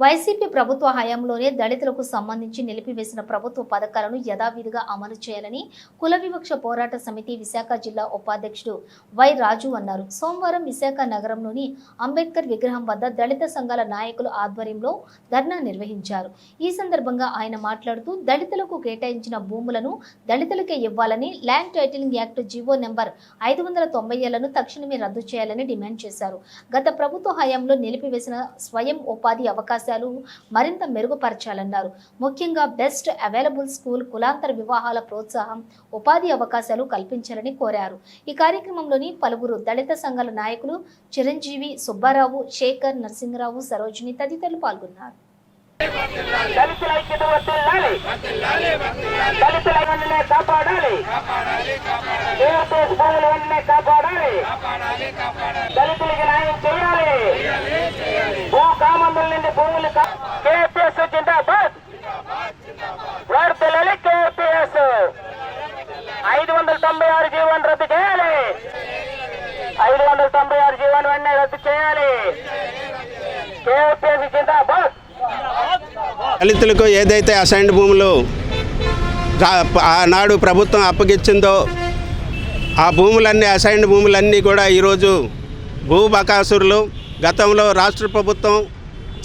YCP ప్రభుత్వ హయాంలోనే దళితులకు సంబంధించి నిలిపివేసిన ప్రభుత్వ పథకాలను యథావిధిగా అమలు చేయాలని కుల వివక్ష పోరాట సమితి విశాఖ జిల్లా ఉపాధ్యక్షుడు వై రాజు అన్నారు. సోమవారం విశాఖ నగరంలోని అంబేద్కర్ విగ్రహం వద్ద దళిత సంఘాల నాయకుల ఆధ్వర్యంలో ధర్నా నిర్వహించారు. ఈ సందర్భంగా ఆయన మాట్లాడుతూ దళితులకు కేటాయించిన భూములను దళితులకే ఇవ్వాలని land titling act GO number ఐదు వందల తొంభై ఏళ్ళను తక్షణమే రద్దు చేయాలని డిమాండ్ చేశారు. గత ప్రభుత్వ హయాంలో నిలిపివేసిన స్వయం ఉపాధి అవకాశాలు మరింత మెరుగుపరచాలన్నారు. ముఖ్యంగా బెస్ట్ అవైలబుల్ స్కూల్ కులాంతర వివాహాల ప్రోత్సాహం ఉపాధి అవకాశాలు కల్పించాలని కోరారు. ఈ కార్యక్రమంలోని పలువురు దళిత సంఘాల నాయకులు చిరంజీవి సుబ్బారావు శేఖర్ నరసింహరావు సరోజిని తదితరులు పాల్గొన్నారు. దళితుల ఐక్యత వర్తిల్లాలి దళితుల వెంటనే కాపాడాలి ఏపీఎస్ భూములు వెంటనే కాపాడాలి దళితులకి న్యాయం చేయాలి భూ కామందుల నుండి భూములు కేపీఎస్ జిందాబాద్. వర్తిల్లాలి కేపీఎస్. ఐదు వందల తొంభై ఆరు జీవన్ రద్దు చేయాలి. ఐదు వందల తొంభై ఆరు జీవన్ వెంటనే రద్దు చేయాలి. కేపీఎస్ జిందాబాద్. దళితులకు ఏదైతే అసైన్డ్ భూములు ఆనాడు ప్రభుత్వం అప్పగిచ్చిందో ఆ భూములన్నీ అసైన్డ్ భూములన్నీ కూడా ఈరోజు భూ బకాసురులు గతంలో రాష్ట్ర ప్రభుత్వం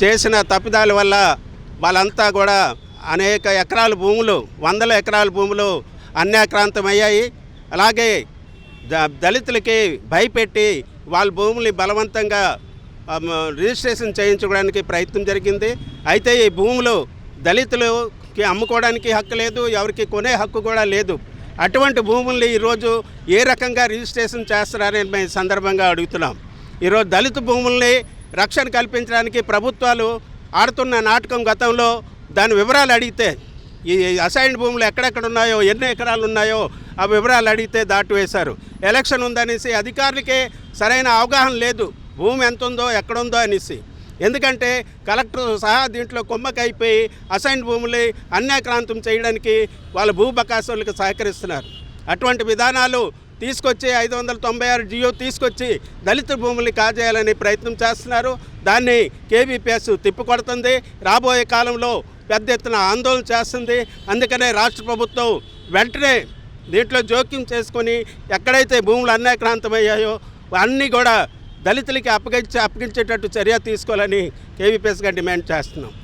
చేసిన తప్పిదాల వల్ల వాళ్ళంతా కూడా అనేక ఎకరాల భూములు వందల ఎకరాల భూములు అన్యాక్రాంతమయ్యాయి. అలాగే ద- దళితులకి భయపెట్టి వాళ్ళ భూముల్ని బలవంతంగా రిజిస్ట్రేషన్ చేయించుకోవడానికి ప్రయత్నం జరిగింది. అయితే ఈ భూములు దళితులకి అమ్ముకోవడానికి హక్కు లేదు ఎవరికి కొనే హక్కు కూడా లేదు. అటువంటి భూముల్ని ఈరోజు ఏ రకంగా రిజిస్ట్రేషన్ చేస్తున్నారని మేము సందర్భంగా అడుగుతున్నాం. ఈరోజు దళిత భూముల్ని రక్షణ కల్పించడానికి ప్రభుత్వాలు ఆడుతున్న నాటకం గతంలో దాని వివరాలు అడిగితే ఈ అసైన్డ్ భూములు ఎక్కడెక్కడ ఉన్నాయో ఎన్ని ఎకరాలు ఉన్నాయో ఆ వివరాలు అడిగితే దాటివేశారు. ఎలక్షన్ ఉందనేసి అధికారులకే సరైన అవగాహన లేదు. భూమి ఎంత ఉందో ఎక్కడుందో అనేసి. ఎందుకంటే కలెక్టర్ సహా దీంట్లో కొమ్మకైపోయి అసైన్డ్ భూములు అన్యాక్రాంతం చేయడానికి వాళ్ళ భూ బకాసులకు సహకరిస్తున్నారు. అటువంటి విధానాలు తీసుకొచ్చి ఐదు వందల తొంభై ఆరు జియో తీసుకొచ్చి దళిత భూముల్ని కాజేయాలని ప్రయత్నం చేస్తున్నారు. దాన్ని కేబీపీఎస్ తిప్పికొడుతుంది. రాబోయే కాలంలో పెద్ద ఎత్తున ఆందోళన చేస్తుంది. అందుకనే రాష్ట్ర ప్రభుత్వం వెంటనే దీంట్లో జోక్యం చేసుకొని ఎక్కడైతే భూములు అన్యాక్రాంతమయ్యాయో అన్నీ కూడా దళితులకి అప్పగించి అప్పగించేటట్టు చర్య తీసుకోవాలని కేవీపీఎస్గా డిమాండ్ చేస్తున్నాం.